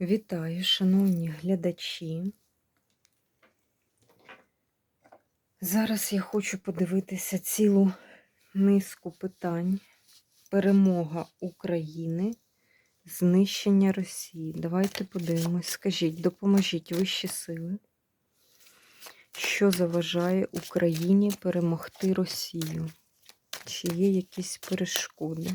Вітаю, шановні глядачі. Зараз я хочу подивитися цілу низку питань. Перемога України, знищення Росії. Давайте подивимось. Скажіть, допоможіть вищі сили, що заважає Україні перемогти Росію? Чи є якісь перешкоди?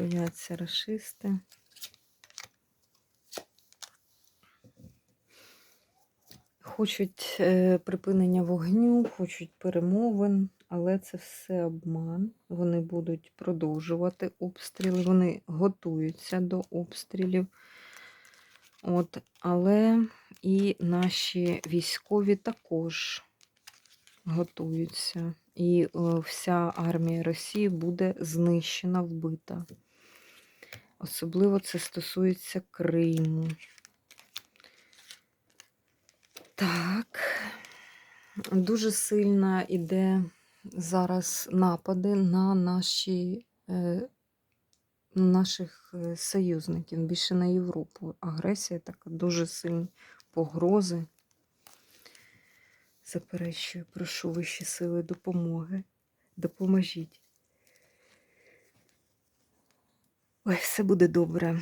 Бояться расисти. Хочуть е, припинення вогню, хочуть перемовин, але це все обман. Вони будуть продовжувати обстріли, вони готуються до обстрілів. От, Але і наші військові також готуються. І е, вся армія Росії буде знищена, вбита. Особливо це стосується Криму. Так, дуже сильно іде зараз напади на наші, е, наших е, союзників, більше на Європу. Агресія така дуже сильна, погрози. Заперечую, прошу вищі сили допомоги. Допоможіть. Ой, все буде добре.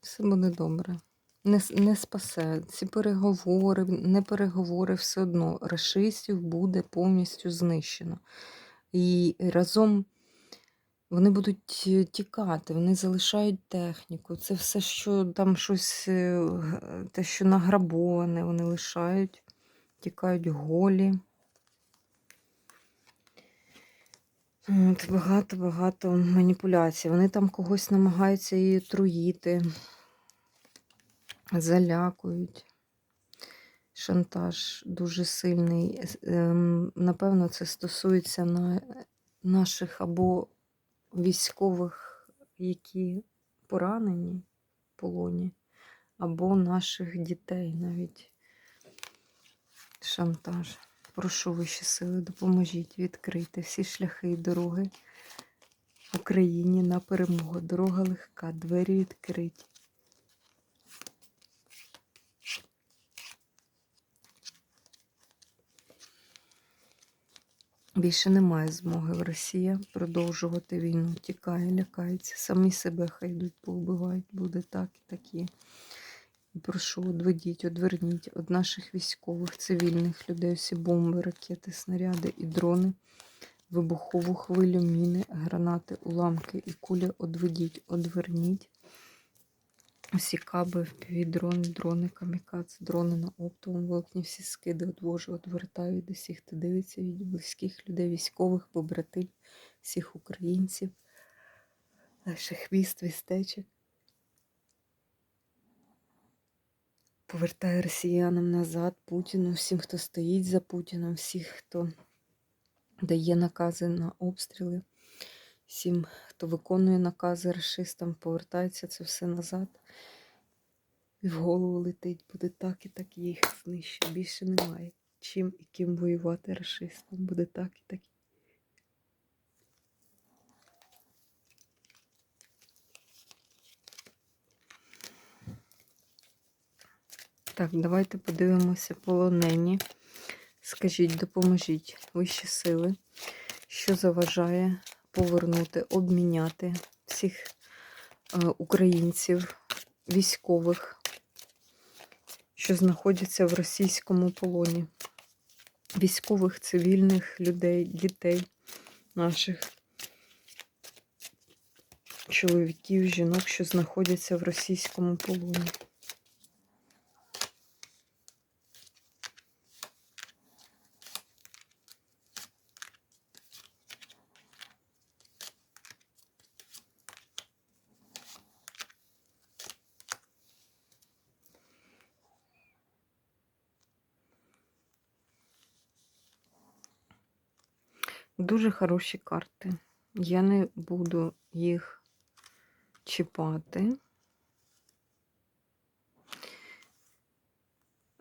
Все буде добре. Не, не спасе. Ці переговори, не переговори, все одно рашистів буде повністю знищено. І разом вони будуть е, тікати, вони залишають техніку. Це все, що там щось, е, те, що награбоване, вони лишають, тікають голі. Багато-багато маніпуляцій. Вони там когось намагаються її труїти, залякують. Шантаж дуже сильний. Ем, Напевно, це стосується на наших або військових, які поранені в полоні, або наших дітей навіть. Шантаж. Прошу вищі сили, допоможіть відкрити всі шляхи і дороги Україні на перемогу. Дорога легка, двері відкриті. Більше немає змоги в Росія продовжувати війну. Тікає, лякається. Самі себе хай йдуть, повбивають. Буде так і такі. Прошу, одведіть, одверніть від наших військових, цивільних людей, всі бомби, ракети, снаряди і дрони, вибухову хвилю, міни, гранати, уламки і кулі одведіть, одверніть. Усі каби, впівдрони, дрони, камікадзе, дрони на оптовому волокні, всі скиди одвожу, одвертаю від усіх, хто дивиться від близьких людей, військових, побратимів, всіх українців, наших міст, містечок. Повертаю росіянам назад, Путіну, всім, хто стоїть за Путіном, всіх, хто дає накази на обстріли, всім, хто виконує накази расистам, повертається це все назад. І в голову летить, буде так і так їх знищить. Більше немає. Чим і ким воювати расистам. Буде так і так. Так, давайте подивимося полонені. Скажіть, допоможіть вищі сили, що заважає повернути, обміняти всіх е, українців, військових, що знаходяться в російському полоні. Військових, цивільних людей, дітей наших, чоловіків, жінок, що знаходяться в російському полоні. Дуже хороші карти. Я не буду їх чіпати.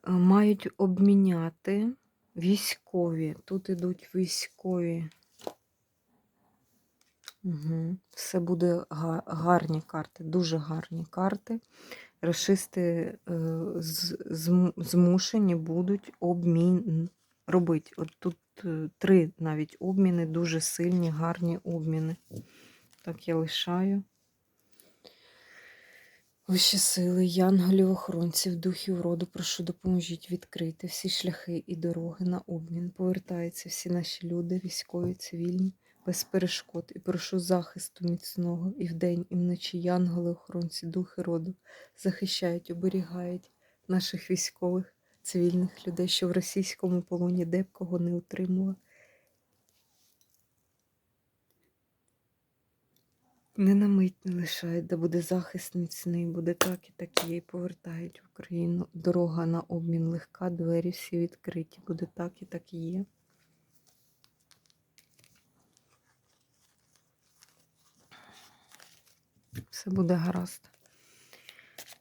Е, Мають обміняти військові. Тут ідуть військові. Угу. Все буде гарні карти, дуже гарні карти. Расисти е, змушені будуть обмін робити. От тут е, три навіть обміни, дуже сильні, гарні обміни. Так я лишаю. Вищі сили, янголів, охоронців, духів роду, прошу допоможіть відкрити всі шляхи і дороги на обмін. Повертаються всі наші люди, військові, цивільні, без перешкод. І прошу захисту міцного і вдень, і вночі янголи, охоронці, духи роду захищають, оберігають наших військових, цивільних людей, що в російському полоні де не утримував. Не на мить не лишають, де буде захист міцний, буде так і так є, повертають в Україну. Дорога на обмін легка, двері всі відкриті, буде так і так є. Все буде гаразд.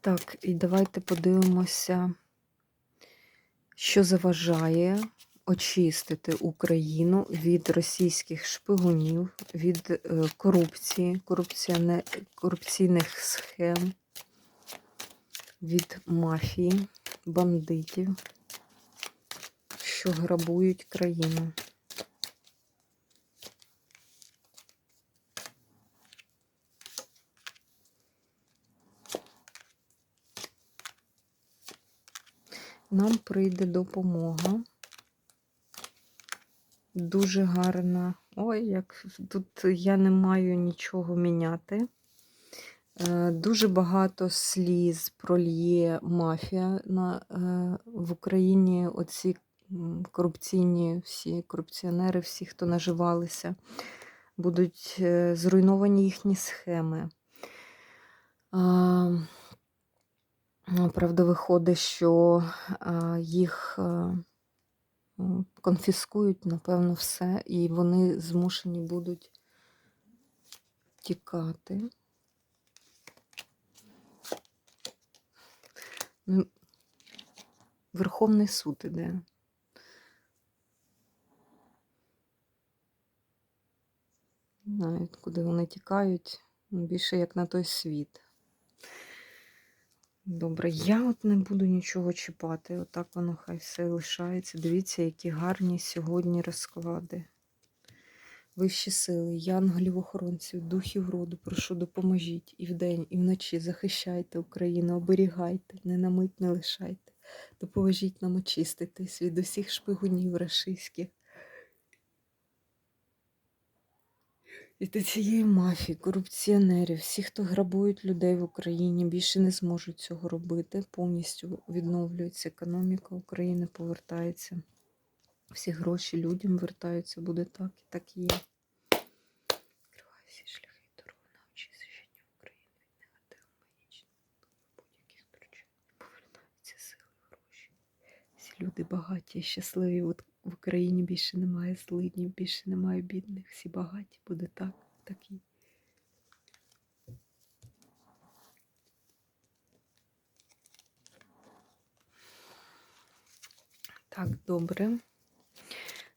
Так, і давайте подивимося, що заважає очистити Україну від російських шпигунів, від е, корупції, корупційних схем, від мафії, бандитів, що грабують країну. Нам прийде допомога. Дуже гарна. Ой, як тут я не маю нічого міняти. Е, Дуже багато сліз прольє мафія на, е, в Україні. Оці корупційні всі корупціонери, всі, хто наживалися, будуть е, зруйновані їхні схеми. Правда, виходить, що їх конфіскують, напевно, все, і вони змушені будуть тікати. Верховний суд іде. Знаю, куди вони тікають, більше як на той світ. Добре, я от не буду нічого чіпати. Отак воно хай все лишається. Дивіться, які гарні сьогодні розклади. Вищі сили, янголів охоронців, духів роду, прошу допоможіть і вдень, і вночі захищайте Україну, оберігайте, не на не лишайте. Допоможіть нам очиститись від усіх шпигунів рашистських. До цієї мафії, корупціонерів, всі, хто грабують людей в Україні, більше не зможуть цього робити. Повністю відновлюється економіка України, повертається. Всі гроші людям вертаються, буде так і так і є. Відкриваю всі шляхи дороги на очищення України від негативу, магічних будь-яких причин. Повертаються сили, гроші. Всі люди багаті щасливі. В Україні більше немає злиднів, більше немає бідних. Всі багаті, буде так, так і. Так, добре.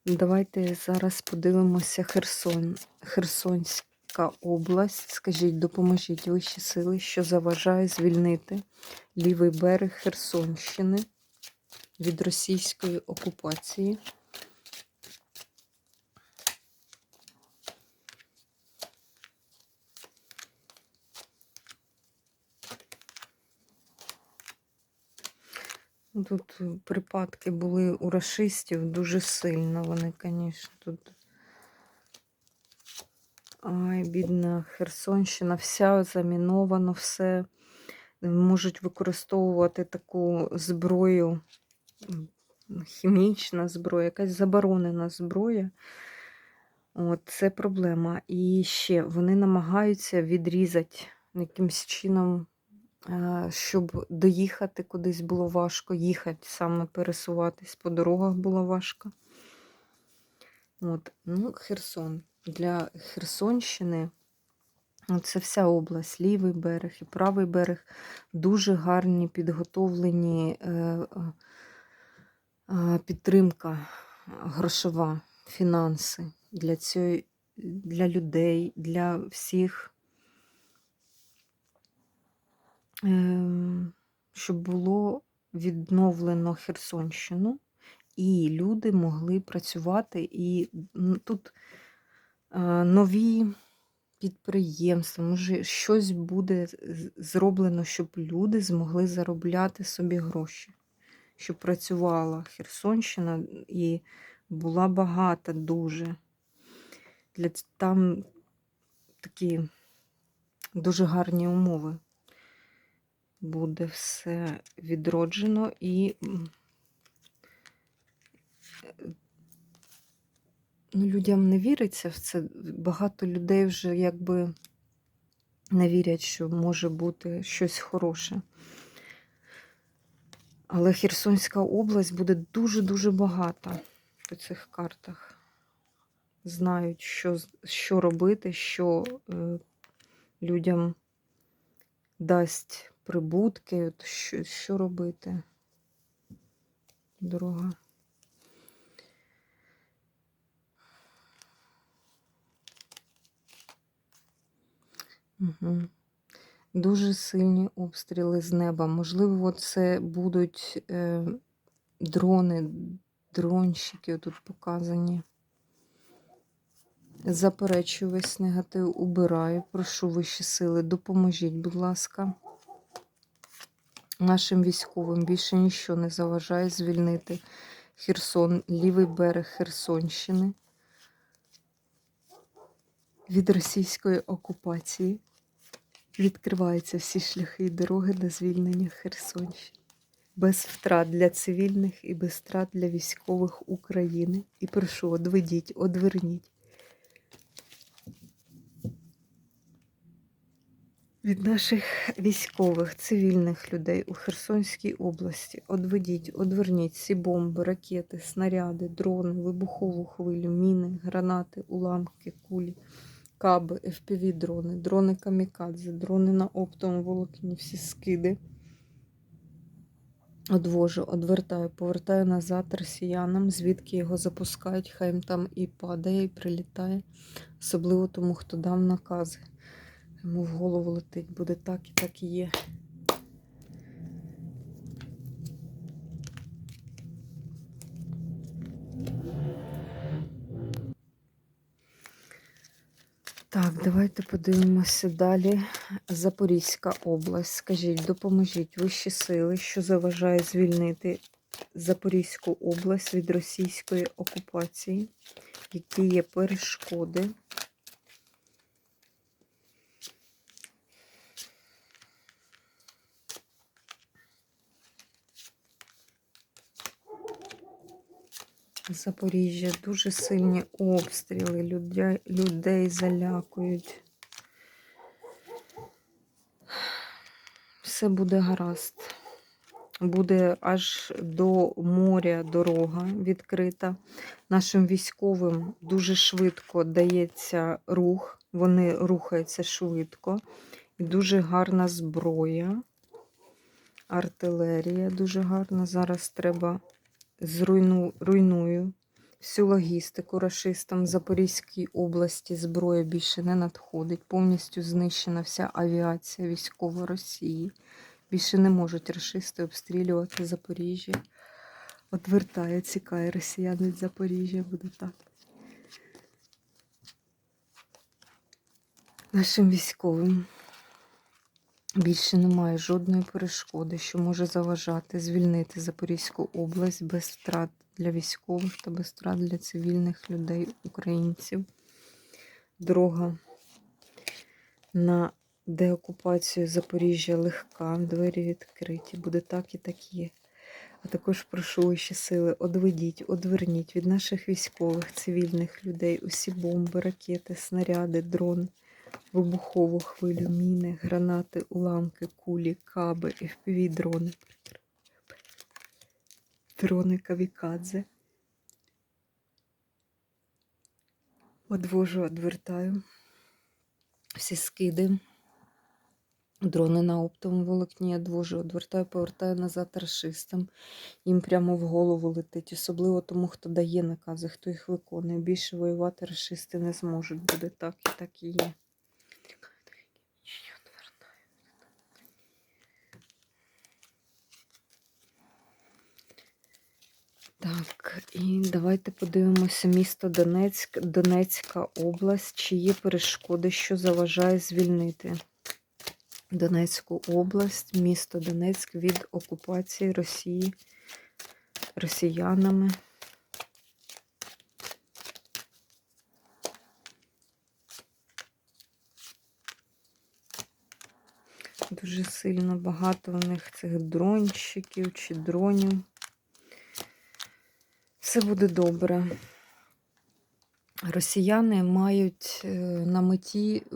Давайте зараз подивимося Херсон. Херсонська область. Скажіть, допоможіть вищі сили, що заважає звільнити лівий берег Херсонщини від російської окупації. Тут е, припадки були у расистів дуже сильно. Вони, звісно, тут. Ай, бідна Херсонщина, вся заміновано, все. Можуть використовувати таку зброю, хімічна зброя, якась заборонена зброя. От, це проблема. І ще вони намагаються відрізати якимось чином щоб доїхати кудись було важко, їхати саме пересуватись по дорогах було важко. От, ну, Херсон. Для Херсонщини це вся область, лівий берег і правий берег дуже гарні підготовлені е, е, е, підтримка грошова, фінанси для цієї, для людей, для всіх, щоб було відновлено Херсонщину, і люди могли працювати. І тут е, нові підприємства, може, щось буде зроблено, щоб люди змогли заробляти собі гроші, щоб працювала Херсонщина і була багата дуже. Для там такі дуже гарні умови. Буде все відроджено і ну, людям не віриться в це. Багато людей вже якби не вірять, що може бути щось хороше. Але Херсонська область буде дуже-дуже багата по цих картах. Знають, що, що робити, що е, людям дасть прибутки, що, що робити. Дорога. Угу. Дуже сильні обстріли з неба. Можливо, це будуть е, дрони, дронщики тут показані. Заперечую весь негатив, убираю. Прошу вищі сили, допоможіть, будь ласка. Нашим військовим більше нічого не заважає звільнити Херсон, лівий берег Херсонщини від російської окупації. Відкриваються всі шляхи і дороги на звільнення Херсонщини. Без втрат для цивільних і без втрат для військових України. І прошу, одведіть, одверніть. Від наших військових, цивільних людей у Херсонській області одведіть, одверніть всі бомби, ракети, снаряди, дрони, вибухову хвилю, міни, гранати, уламки, кулі, каби, FPV-дрони, дрони камікадзе, дрони на оптовому волокні, всі скиди. Одвожу, одвертаю, повертаю назад росіянам, звідки його запускають, хай їм там і падає, і прилітає. Особливо тому, хто дав накази. Йому в голову летить, буде так і так і є. Так, давайте подивимося далі. Запорізька область. Скажіть, допоможіть вищі сили, що заважає звільнити Запорізьку область від російської окупації, які є перешкоди. Запоріжжя дуже сильні обстріли, людей, людей залякують. Все буде гаразд. Буде аж до моря дорога відкрита. Нашим військовим дуже швидко дається рух, вони рухаються швидко. І дуже гарна зброя, артилерія дуже гарна. Зараз треба зруйну, руйную всю логістику рашистам Запорізькій області. Зброя більше не надходить. Повністю знищена вся авіація військова Росії. Більше не можуть рашисти обстрілювати Запоріжжя. Отвертає, цікає росіян від Запоріжжя, буде так. Нашим військовим більше немає жодної перешкоди, що може заважати звільнити Запорізьку область без втрат для військових та без втрат для цивільних людей, українців. Дорога на деокупацію Запоріжжя легка, двері відкриті, буде так і так є. А також прошу ще сили, одведіть, одверніть від наших військових, цивільних людей усі бомби, ракети, снаряди, дрон, вибухову хвилю, міни, гранати, уламки, кулі, каби, FPV-дрони, дрони камікадзе. Одвожу, одвертаю. Всі скиди. Дрони на оптовому волокні одвожу, одвертаю, повертаю назад расистам. Їм прямо в голову летить. Особливо тому, хто дає накази, хто їх виконує. Більше воювати расисти не зможуть. Буде так і так і є. Так, і давайте подивимося місто Донецьк, Донецька область. Чи є перешкоди, що заважає звільнити Донецьку область, місто Донецьк від окупації Росії росіянами. Дуже сильно багато у них цих дронщиків чи дронів. Все буде добре. Росіяни мають е, на меті е,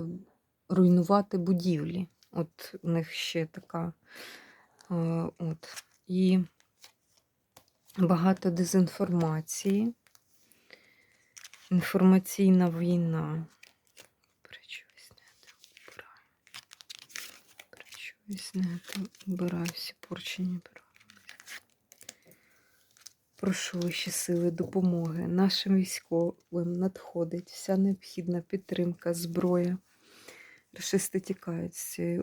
руйнувати будівлі. От у них ще така. е, От. І багато дезінформації. Інформаційна війна. Причогось зняти, убираю. Причогось зняти, убираю всі порчені. Прошу вищі сили допомоги. Нашим військовим надходить вся необхідна підтримка, зброя. Рашисти тікають з, е,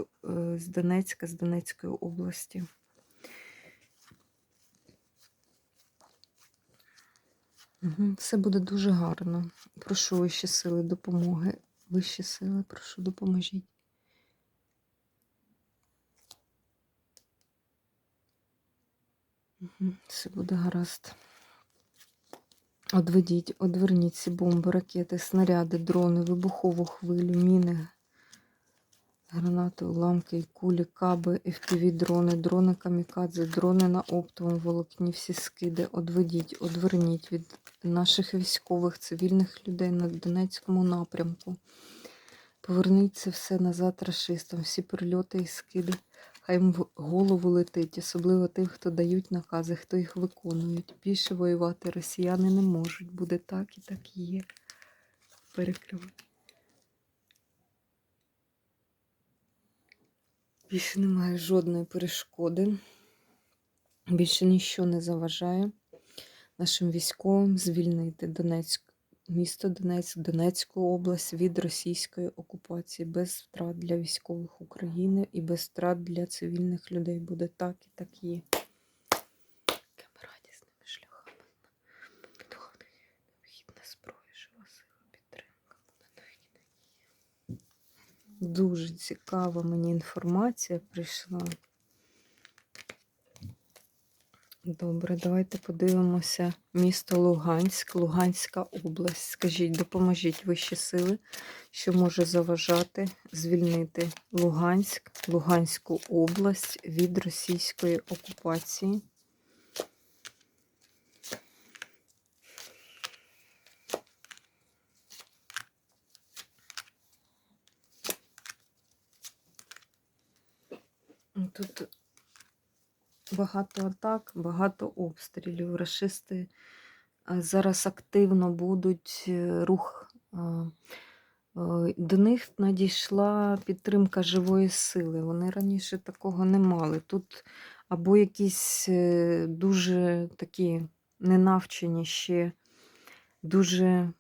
Донецька, з Донецької області. Все буде дуже гарно. Прошу вищі сили допомоги. Вищі сили, прошу, допоможіть. Все буде гаразд. Одведіть, одверніть ці бомби, ракети, снаряди, дрони, вибухову хвилю, міни, гранати, уламки, кулі, каби, FPV дрони, дрони камікадзе, дрони на оптовому волокні, всі скиди. Одведіть, одверніть від наших військових, цивільних людей на Донецькому напрямку. Поверніть це все назад рашистам, всі прильоти і скиди. Хай в голову летить, особливо тим, хто дають накази, хто їх виконують. Більше воювати росіяни не можуть. Буде так і так і є. Перекриваю. Більше немає жодної перешкоди. Більше нічого не заважає нашим військовим звільнити Донецьк, місто Донецьк, Донецьку область від російської окупації без втрат для військових України і без втрат для цивільних людей. Буде так і так є. Дуже цікава мені інформація прийшла. Добре, давайте подивимося місто Луганськ, Луганська область. Скажіть, допоможіть вищі сили, що може заважати звільнити Луганськ, Луганську область від російської окупації. Тут багато атак, багато обстрілів. Рашисти зараз активно будуть е, рух. е, До них надійшла підтримка живої сили. Вони раніше такого не мали. Тут або якісь е, дуже такі ненавчені ще, дуже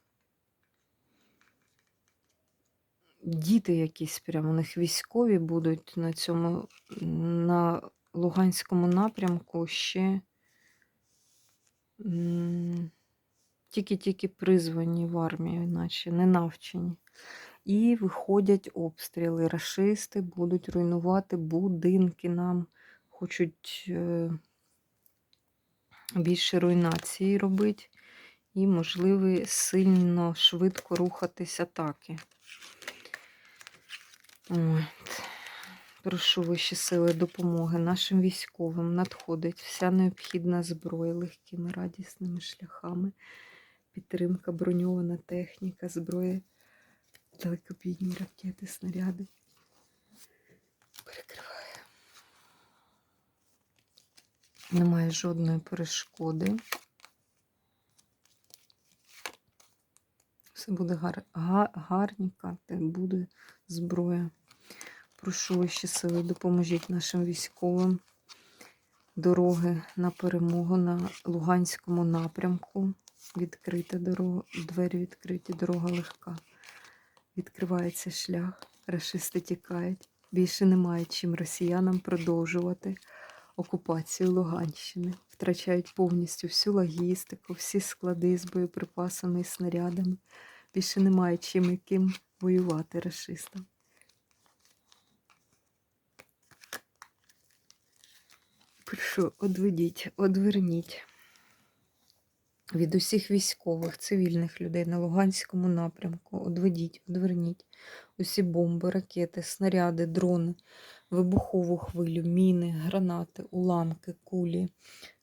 діти якісь прямо у них військові будуть на цьому на Луганському напрямку ще тільки-тільки призвані в армію, наче не навчені. І виходять обстріли. Рашисти будуть руйнувати будинки нам, хочуть е, більше руйнації робити. І, можливо, сильно швидко рухатись атаки. От. Прошу вищі сили допомоги нашим військовим надходить вся необхідна зброя легкими радісними шляхами, підтримка, броньована техніка, зброя, далекобійні ракети, снаряди. Перекриваю. Немає жодної перешкоди. Все буде гар... карти, буде зброя. Прошу вищі сили, допоможіть нашим військовим. Дороги на перемогу на Луганському напрямку. Відкрита дорога, двері відкриті, дорога легка. Відкривається шлях, рашисти тікають. Більше немає чим росіянам продовжувати окупацію Луганщини. Втрачають повністю всю логістику, всі склади з боєприпасами і снарядами. Більше немає чим і ким воювати рашистам. Прошу, одведіть, одверніть від усіх військових, цивільних людей на Луганському напрямку. Одведіть, одверніть усі бомби, ракети, снаряди, дрони, вибухову хвилю, міни, гранати, уламки, кулі,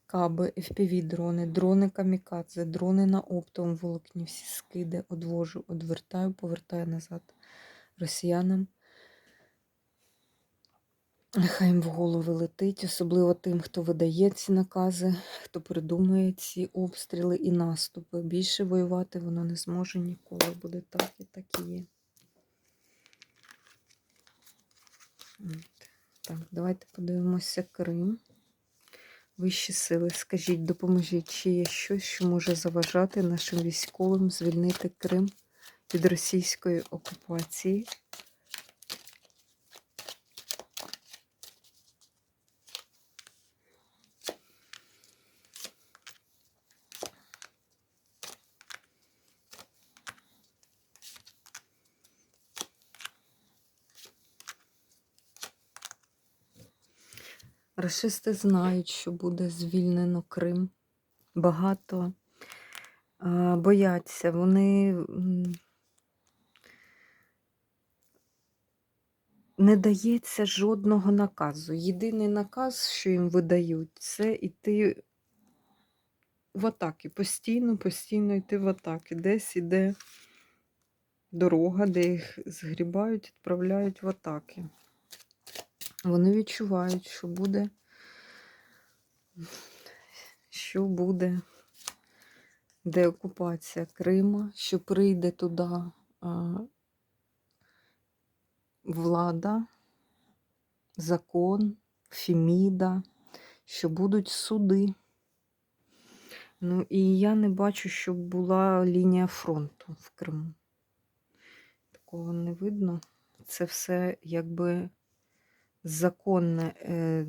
каби, FPV-дрони, дрони камікадзе, дрони на оптовому волокні, всі скиди, одвожу, одвертаю, повертаю назад росіянам. Нехай їм в голови летить, особливо тим, хто видає ці накази, хто придумує ці обстріли і наступи. Більше воювати воно не зможе ніколи. Буде так і так і є. Так, давайте подивимося Крим. Вищі сили, скажіть, допоможіть, чи є щось, що може заважати нашим військовим звільнити Крим від російської окупації. Рашисти знають, що буде звільнено Крим. Багато бояться. Вони не дається жодного наказу. Єдиний наказ, що їм видають, це йти в атаки. Постійно, постійно йти в атаки. Десь іде дорога, де їх згрібають, відправляють в атаки. Вони відчувають, що буде, що буде деокупація Крима, що прийде туди а, влада, закон, Феміда, що будуть суди. Ну і я не бачу, щоб була лінія фронту в Криму. Такого не видно. Це все якби законне, е,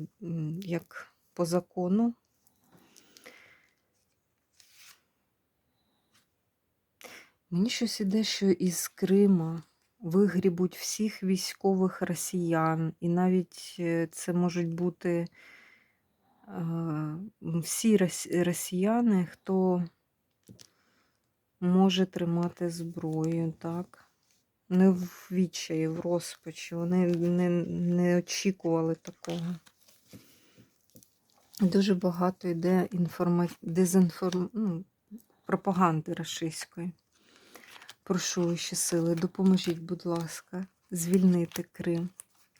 як по закону. Мені щось іде, що із Крима вигрібуть всіх військових росіян, і навіть е, це можуть бути е, всі росіяни, хто може тримати зброю, так? Не в відчаї, в розпачі. Вони не, не очікували такого. Дуже багато йде інформа... дезінформ... ну, пропаганди рашистської. Прошу вищі сили, допоможіть, будь ласка, звільнити Крим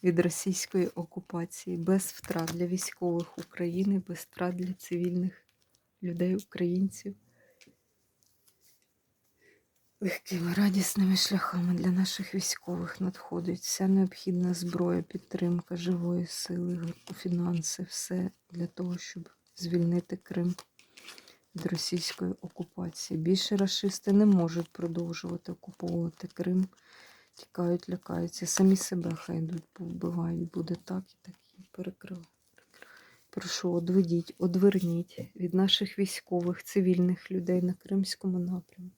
від російської окупації без втрат для військових України, без втрат для цивільних людей, українців. Легкими радісними шляхами для наших військових надходить вся необхідна зброя, підтримка живої сили, фінанси, все для того, щоб звільнити Крим від російської окупації. Більше рашисти не можуть продовжувати окуповувати Крим. Тікають, лякаються. Самі себе хай йдуть, повбивають. Буде так і так і перекрили. Прошу, одведіть, одверніть від наших військових, цивільних людей на Кримському напрямку.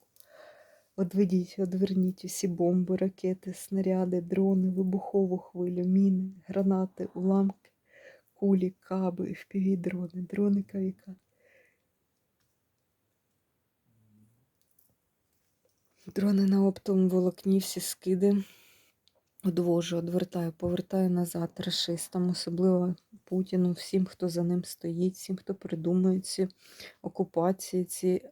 Одведіть, одверніть усі бомби, ракети, снаряди, дрони, вибухову хвилю, міни, гранати, уламки, кулі, каби, FPV-дрони, дрони кавіка. Дрони на оптовому волокні, всі скиди. Одвожу, одвертаю, повертаю назад рашистам, особливо Путіну, всім, хто за ним стоїть, всім, хто придумує ці окупації, ці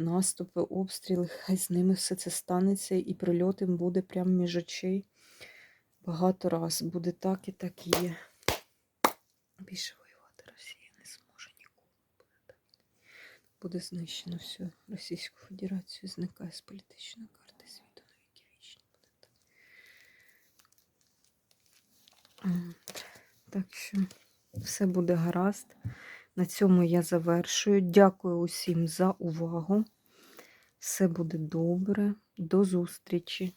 наступи, обстріли, хай з ними все це станеться, і прильот їм буде прямо між очей. Багато раз буде так і так і є. Більше воювати Росія не зможе ніколи. Буде так. Буде знищено всю Російську Федерацію, зникає з політичної карти світу ну, на віки вічні буде так. Так що все буде гаразд. На цьому я завершую. Дякую усім за увагу. Все буде добре. До зустрічі!